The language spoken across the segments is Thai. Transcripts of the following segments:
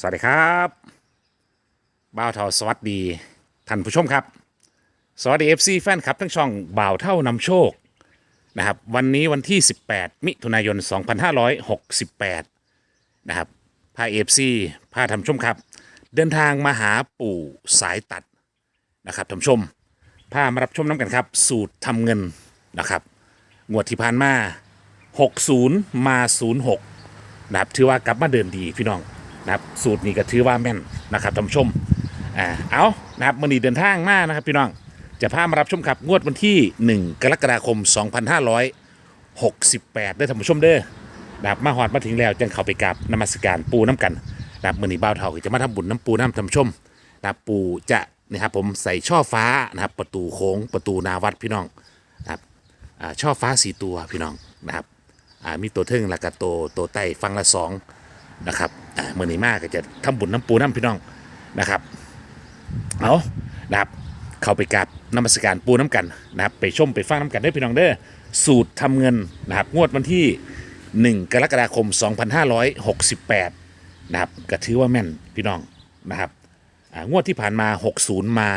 สวัสดีครับบ่าวเท่าสวัสดีท่านผู้ชมครับ สวัสดี FC แฟนคลับทั้งช่องบ่าวเท่านำโชคนะครับวันนี้วันที่ 18 มิถุนายน 2568 นะครับพาเอฟซีพาท่านชมครับ เดินทางมาหาปู่สายตัดนะครับท่านชมพามารับชมน้ำกันครับ สูตรทำเงินนะครับงวดที่ผ่านมา 60 มา 06 นะครับถือว่ากลับมาเดินดีพี่น้อง นะครับสูตรนี้ก็ถือว่าแม่นนะครับท่านผู้ชมอ่าเอานะครับมันนี้เดินทางมานะครับพี่น้องจะพามารับชมครับงวดวันที่ 1 กรกฎาคม 2568ได้อท่านผู้ชมเด้อนะครับมาหอดมาถึงแล้วจึงเข้าไปกราบนมัสการปูน้ำกันนะครับมือนี้บ่าวเท่าก็จะมาทำบุญน้ำปูน้ำท่านผู้ชมนะครับปูจะนะครับผมใส่ช่อฟ้านะครับประตูโค้งประตูนาวัดพี่น้องนะครับอ่าช่อฟ้าสีตัวพี่น้องนะครับอ่ามีตัวเทิงแล้วก็ตัวตัวไต่ฟังละสอง นะครับเมื่อนี้มากก็จะทำบุญน้ำปูน้ำพี่น้องนะครับเอานะครับเข้าไปกราบนมัสการปูน้ำกันนะครับไปชมไปฟังน้ำกันได้พี่น้องเด้อสูตรทำเงินนะครับงวดวันที่ 1 กรกฎาคม 2568นะครับก็ถือว่าแม่นพี่น้องนะครับงวดที่ผ่านมา 60 มา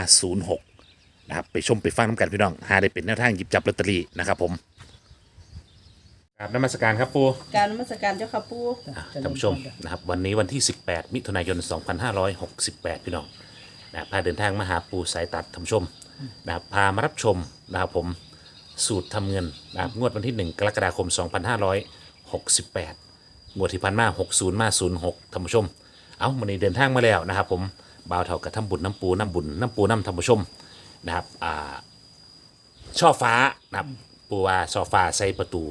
06นะครับไปชมไปฟังน้ำกันพี่น้องหาได้เป็นแนวทางหยิบจับลอตเตอรี่นะครับผม กราบนมัสการครับปูการนมัสการเจ้าค่ะปู่ท่านผู้ชมนะครับวันนี้วันที่ 18 มิถุนายน 2568 พี่น้องนะพาเดินทางมาหาปูสายตัดท่านผู้ชมนะครับพามารับชมนะครับผมสูตรทำเงินนะครับงวดวันที่ 1 กรกฎาคม 2568 งวดที่พันมา 60 มา 06ท่านผู้ชม เอาวันนี้เดินทางมาแล้วนะครับผมบ่าวเท่ากับทำบุญน้ำปูน้ำบุญน้ำปูน้ำท่านผู้ชมนะครับอ่าช่อฟ้านะครับปูว่าช่อฟ้าใส่ประตู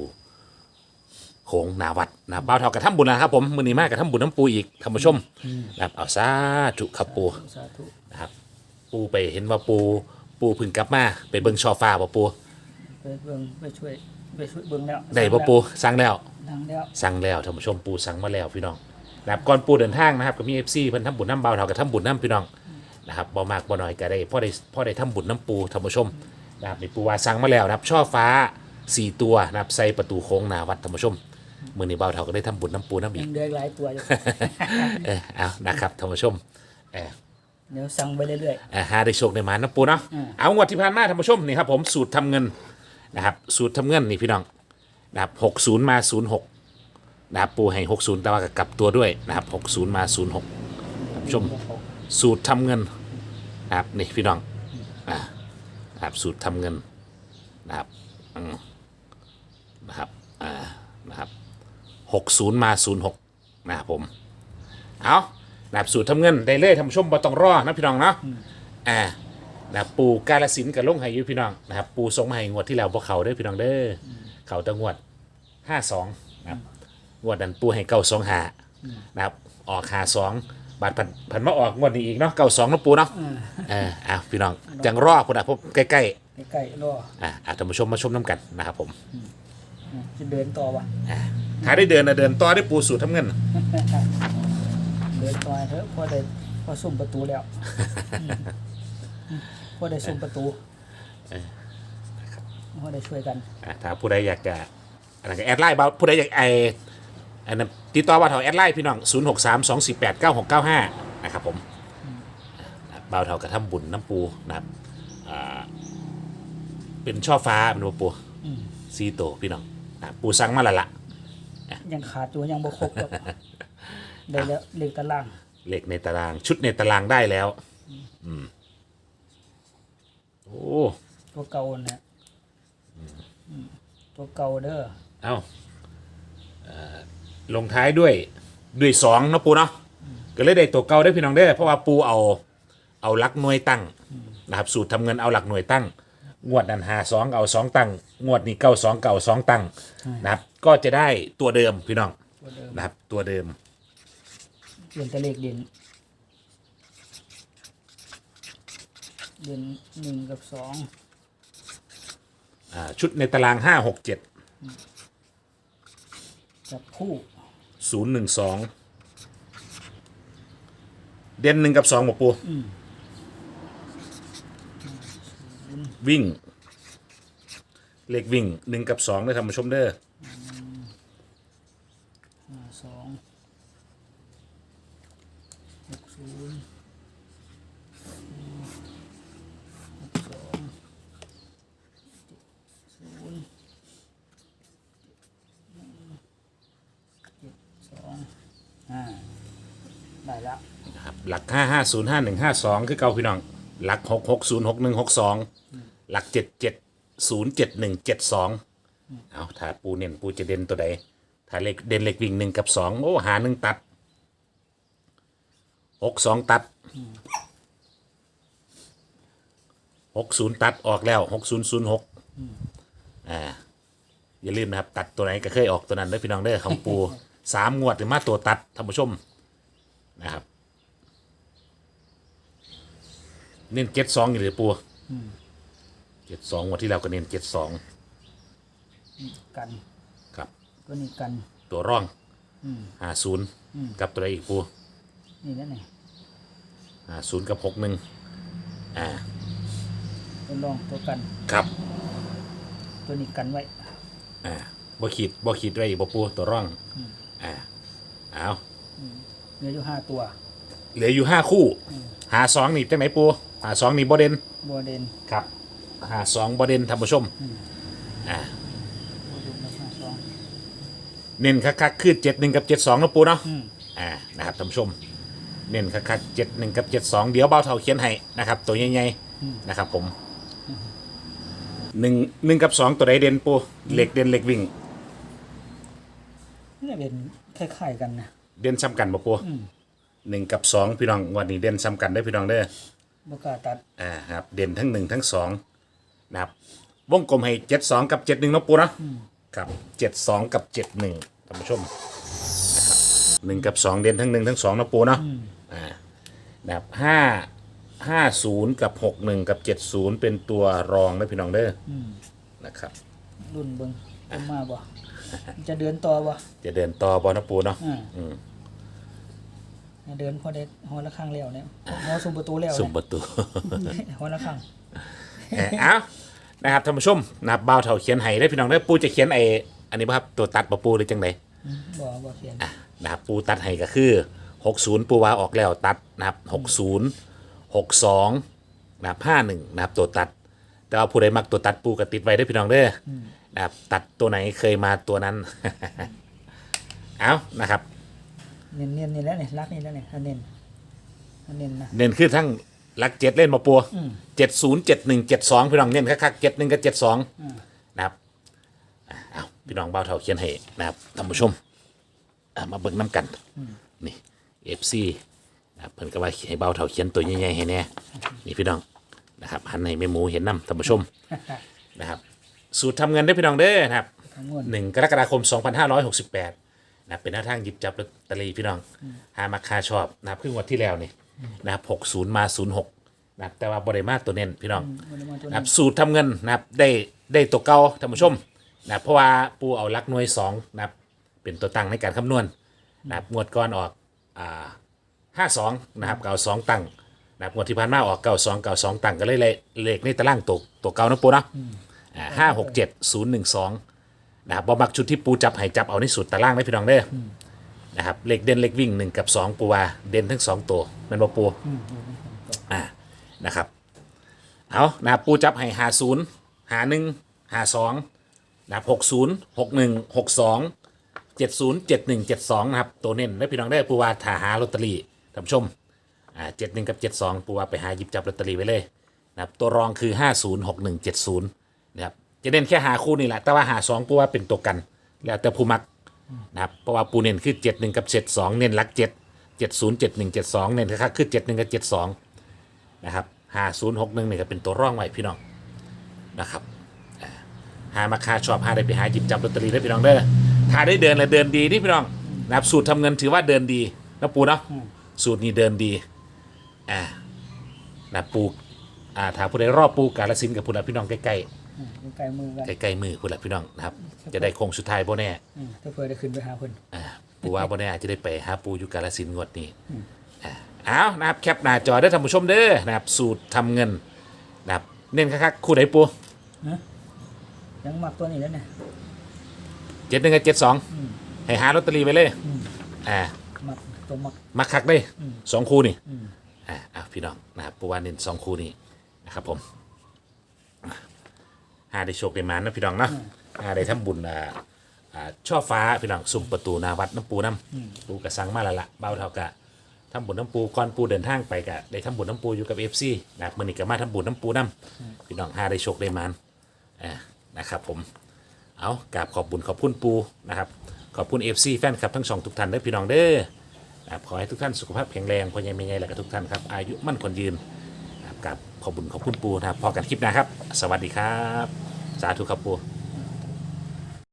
โขงหนาวัดนะครับบ่าวเท่ากับทำบุญนะครับผมมือนี้มากกับทำบุญน้ำปูอีกท่านผู้ชมนะครับเอาซาถุครับปูสาธุนะครับปูไปเห็นว่าปูปูเพึ่งกลับมาไปเบิ่งช่อฟ้าบ่ปูไปเบิ่งไปช่วยไปช่วยเบิ่งแล้วได้บ่ปูสั่งแล้วดังแล้วสั่งแล้วท่านผู้ชมปูสั่งมาแล้วพี่น้องนะครับก่อนปูเดินทางนะครับก็มี FC เพิ่นทำบุญน้ำเบาเท่ากับทำบุญน้ำพี่น้องนะครับบ่มากบ่น้อยก็ได้พ่อได้พ่อได้ทำบุญน้ำปูท่านผู้ชมนะครับนี่ปูว่าสั่งมาแล้วนะครับช่อฟ้าสี่ตัวนะครับใส่ประตูโค้งหนาวัดท่านผู้ชม มื้อนี้เบาเท่าก็ได้ทำบุญน้ำปูน้ำอียักงเหลืออีกหลายตัวอยู่ เออเอานะครับท่านผู้ชมเออ เดี๋ยวสั่งไปเรื่อยอ่าหาได้โชคได้มานะปูเนาะ อืม เอางวดที่ผ่านมาท่านผู้ชมนี่ครับผมสูตรทำเงินนะครับสูตรทำเงินนี่พี่น้องนะครับหกศูนย์มาศูนย์หกนะครับปูให้หกศูนย์แต่ว่าก็กลับตัวด้วยนะครับหกศูนย์มาศูนย์หกท่านผู้ชมสูตรทำเงินนะครับนี่พี่น้องอ่านะครับสูตรทำเงินนะครับอืมนะครับอ่านะครับ หกศูนย์มาศูนย์หกนะครับผม เอานะครับสูตรทำเงินได้เลยท่านผู้ชมบ่ต้องรอนะพี่น้องเนาะอ่านะครับปูกาลสินธุ์กับลงไห้อยุพี่น้องนะครับปูส่งมาให้งวดที่แล้วพวกเขาเด้อพี่น้องเด้อเขาแตะงวดห้าสองนะครับงวดนั้นปูให้เก้าสองหานะครับออกหาสองบาทพันพันมาออกงวดนี้อีกเนาะเก้าสองนะปูเนาะๆอ่าเอออ้าวพี่น้องจังรอพุ่นอะพบใกล้ใกล้ๆรอๆอะอะท่านผู้ชมมาชมน้ำกันนะครับผมอืมจะเดินต่อวะ ถ้าได้เดินนะเดินต่อได้ปูสูตรทำเงินเดินต่อเถอะพอได้พอสุ่มประตูแล้วอืมอืมพอได้สุ่มประตูพอได้ช่วยกันอะถ้าผู้ใดอยากจะอะไรก็แอดไลน์บ่าวผู้ใดอยากไออันนั้นติดต่อบ่าวเถาแอดไลน์พี่น้อง0 6 3 2 4 8 9 6 9 5นะครับผมอะบ่าวเถากระทำบุญน้ำปูนะครับอ่าเป็นช่อฟ้าเป็นบ่ปูอืม ซีโตวพี่น้องอะปูสั่งมาและละ ยังขาดตัวยังบ่ครบหรอกได้แล้วเลขตารางเลขในตาราง ชุดในตารางได้แล้ว อืมโอ้ตัวเก่าเนี่ยอืมตัวเก่าเด้อเอ้าเอ่อลงท้ายด้วยด้วยสองเนาะปูเนาะก็เลยได้ตัวเก่าได้อพี่น้องได้อเพราะว่าปูเอาเอาหลักหน่วยตั้งนะครับสูตรทำเงินเอาหลักหน่วยตั้ง งวดนั้นหาสองเอาสองตั้งงวดนี้เก้าสองเก้าสองตั้งนะครับ ก็จะได้ตัวเดิมพี่น้องตัวเดิมนะครับ ตัวเดิมเปลี่ยนแต่เลขเด่น เด่นหนึ่งกับสองอ่าชุดในตารางห้าหกเจ็ดจับคู่ศูนย์หนึ่งสองเด่นหนึ่งกับสองบอกปู อืม วิ่ง เลขวิ่งหนึ่งกับสองได้ทำมาชมเด้อห้าสองหกศูนย์หกสองศูนย์เจ็ดสองอ่าได้แล้วนะครับหลักห้าห้าศูนย์ห้าหนึ่งห้าสองคือเก่าพี่น้อง หลักหกหกศูนย์หกหนึ่งหกสองหลักเจ็ดเจ็ดศูนย์เจ็ดหนึ่งเจ็ดสองเอาถ้าปูเน้นปูจะเด่นตัวใดถ้าเลขเด่นเลขวิ่งหนึ่งกับสองโอ้หาหนึ่งตัดหกสองตัดหกศูนย์ตัดออกแล้วหกศูนย์ศูนย์หกอ่าอย่าลืมนะครับ ตัดตัวไหนก็เคยออกตัวนั้นเด้อพี่น้องเด้อของปูสามงวดหรือมาตัวตัดท่านผู้ชมนะครับ เน้นเจ็ดสองอยู่หรือปูเจ็ดสองวันที่แล้วก็เน้นเจ็ดสองกัน ครับ ตัวนี้กัน ตัวร่องอืมห้าศูนย์กับตัวใดอีกปูนี่นั่นไงห้าศูนย์กับหกหนึ่งอ่า ตัวรองตัวกัน ครับ ตัวนี้กันไว้ อ่าบ่ขีดบ่ขีดไว้อีกบ่ปูตัวร่องอ่า เอาเหลืออยู่ห้าตัว เหลืออยู่ห้าคู่หาสองนี่จังไหนปู หาสองนี่บ่เด่นบัวเดนครับหาสองบ่เด่นท่านผู้ชมอ่าบัวเดนแล้วห้าสองเน้นคักๆคือเจ็ดหนึ่งกับเจ็ดสองนะปูเนาะอืมอ่านะครับท่านผู้ชม เน้นคักๆเจ็ดหนึ่งกับเจ็ดสองเดี๋ยวเบาเท่าเขียนให้นะครับ ตัวใหญ่ๆนะครับ ผมหนึ่งหนึ่งกับสองตัวใดเด่นปูเหล็กเด่นเหล็กวิ่งนี่เป็นคล้ายๆกันนะ เด่นซ้ำกันบ่ปูอืม หนึ่งกับสองพี่น้องวันนี้เด่นซ้ำกันได้อพี่น้องเด้อ บกล้าตัดอ่าครับเด่นทั้งหนึ่งทั้งสองนะครับวงกลมให้เจ็ดสองกับเจ็ดหนึ่งนะปูเนาะครับเจ็ดสองกับเจ็ดหนึ่งท่านผู้ชมนะครับหนึ่งกับสองเด่นทั้งหนึ่งทั้งสองนะปูเนาะอ่านะครับห้าห้าศูนย์กับหกหนึ่งกับเจ็ดศูนย์เป็นตัวรองนะพี่น้องเด้ออนะครับรุ่นเบิ้งเบิ่งมาบ่ จะเดินต่อบ่จะเดินต่อบอนะปูเนาะอ่า อืม เดินพอได้หอละครั้งแล้วเนี่ยหอสุ่มประตูแล้วสุ่มเนี่ยประตูหอละครั้งเอ่อเอานะครับท่านผู้ชมนะครับบ่าวเท่าเขียนให้ได้อพี่น้องเด้อปูจะเขียนไอ้อันนี้ป่ะครับตัวตัดปะปูหรือจังไดอืมบ่บ่เขียนนะครับปูตัดให้ก็คือ60ปูวาออกแล้วตัดนะครับ60 62นะครับ51นะครับตัวตัด แต่ว่าผู้ใดมักตัวตัดปูก็ติดไว้ได้อพี่น้องเด้ออนะครับตัดตัวไหนเคยมาตัวนั้น เอานะครับ เน้นเน้นนี่แหล้วเนี่ยรักนี่แล้วเนี่ยอันเน้นอันเน้นนะ เน้นคือทั้งหลักเจ็ดเล่นมาปัวอืม เจ็ดศูนย์เจ็ดหนึ่งเจ็ดสองพี่น้องเน้นคักๆเจ็ดหนึ่งกับเจ็ดสองอืมนะครับอะเอาพี่น้องเบาเท่าเขียนให้นะครับท่านผู้ชมอะมาเบิ่งน้ำกันนี่เอฟซีนะครับเพิ่นก็ว่าให้เบาเท่าเขียนตัวใหญ่ๆให้แน่นี่พี่น้องนะครับหันให้แม่หมูเห็นน้ำท่านผู้ชมนะครับ สูตรทำเงินได้อพี่น้องเด้อนะครับทั้งหมดหนึ่งกรกฎาคม 2568 นะครับเป็นหน้าทางหยิบจับลอตเตอรี่พี่น้อง หามาคาชอบนะครับครึ่งวันที่แล้วนี่นะครับ60มา06นะครับแต่ว่าบริมาตัวเน้นพี่น้องบ่ได้มาตัวนะคนี้รับสูตรทำเงินนะครับได้ได้ตัวเก่าท่านผู้ชมนะครับเพราะว่าปูเอาหลักหน่วย2นะครับเป็นตัวตั้งในการคำนวณนะครับงวดก่อนออกอ่า52นะครับเก่า2ตั้งนะครับงวดที่ผ่านมาออกเก่า2เก่า2ตั้งก็เลยเลยเลขในตารางตัวตัวเก่านะปูเนาะอ่าห้าหกเจ็ดศูนย์หนึ่งสอง นะครับบ่มักชุดที่ปูจับให้จับเอาในสุดตารางได้พี่น้องเด้ออนะครับเลขเด่นเลขวิ่งหนึ่งกับสองปูว่าเด่นทั้งสองตัวแมันบ่ปูอืมอ่านะครับเอานะครับปูจับให้หาศูนย์หาหนึ่งหาสองนะครับหกศูนย์หกหนึ่งหกสองเจ็ดศูนย์เจ็ดหนึ่งเจ็ดสองนะครับตัวเน้นได้พี่น้องได้ปูว่าถ้าหาลอตเตอรี่ท่านผู้ชมอ่าเจ็ดหนึ่งกับเจ็ดสองปูว่าไปหาหยิบจับลอตเตอรี่ไว้เลยนะครับตัวรองคือห้าศูนย์หกหนึ่งเจ็ดศูนย์นะครับ จะเน้นแค่หาคู่นี่แหละ แต่ว่าหาสองปูว่าเป็นตัวกัน แล้วแต่ผู้มักนะครับ เพราะว่าปูเน้นคือเจ็ดหนึ่งกับเจ็ดสองเน้นลักเจ็ดเจ็ดศูนย์เจ็ดหนึ่งเจ็ดสองเน้นค่าคือเจ็ดหนึ่งกับเจ็ดสองนะครับหาศูนย์หกหนึ่งเนี่ก็เป็นตัวร่องไว้พี่น้องนะครับหามาคาชอบหาได้ไปหาหยิบจับลอตเตอรี่ได้พี่น้องเด้อถ้าได้เดินและเดินดีนี่พี่น้องนะครับสูตรทำเงินถือว่าเดินดีนะปูเนาะสูตรนี้เดินดีอ่านะปูอ่าถ้าผู้ใดรอบปูกาลสินกับผู้ใดพี่น้องใกล้ อืมอยู่ใกล้มือกันๆใกล้ๆมือผู้ใดพี่น้องนะครับ จะได้โค้งสุดท้ายบ่แน่อืมถ้าเพื่อได้ขึ้นไปหาเพิ่น อ่าปูว่าบ่แน่อาจจะได้ไปหาปูอยู่กาลสินธุ์งวดนี้อ่าเอานะครับแคปหน้าจอได้อท่านผู้ชมเด้อนะครับ สูตรทำเงินนะครับเน้นคักๆคู่ไหนปูยังมักตัวนี้แล้วเนี่ย เจ็ดหนึ่งกับเจ็ดสองอืม ให้หาลอตเตอรี่ไปเลยอืมอ่ามักตัวมักมักคักได้อืม สองคู่นี่ อืมอ่าอะพี่น้องนะครับปูว่าเน้นสองคู่นี้นะครับผมอะ หาได้โชคได้มานะพี่น้องเนาะหาได้ทำบุญอ่าอ่าช่อฟ้าพี่น้องสุ่มประตูหนาวัดน้ำปูน้ำปูกระสังมาและละเบาเท่ากะทำบุญน้ำปูก่อนปูเดินทางไปกะได้ทำบุญน้ำปูอยู่กับเอฟซีนะครับมือนี้ก็มาทำบุญน้ำปูน้ำพี่น้องหาได้โชคได้มานอ่านะครับผมเอากราบขอบบุญขอบคุณปูนะครับขอบคุณ FC แฟนคลับทั้งสองทุกท่านเด้อพี่น้องเด้อนะครับขอให้ทุกท่านสุขภาพแข็งแรงพอยังไม่ไงแล้วก็ทุกท่านครับอายุมั่นคนยืน ขอบุญขอบคุณปูนะครับพอกันคลิปหนะครับ สวัสดีครับ สาธุครับปู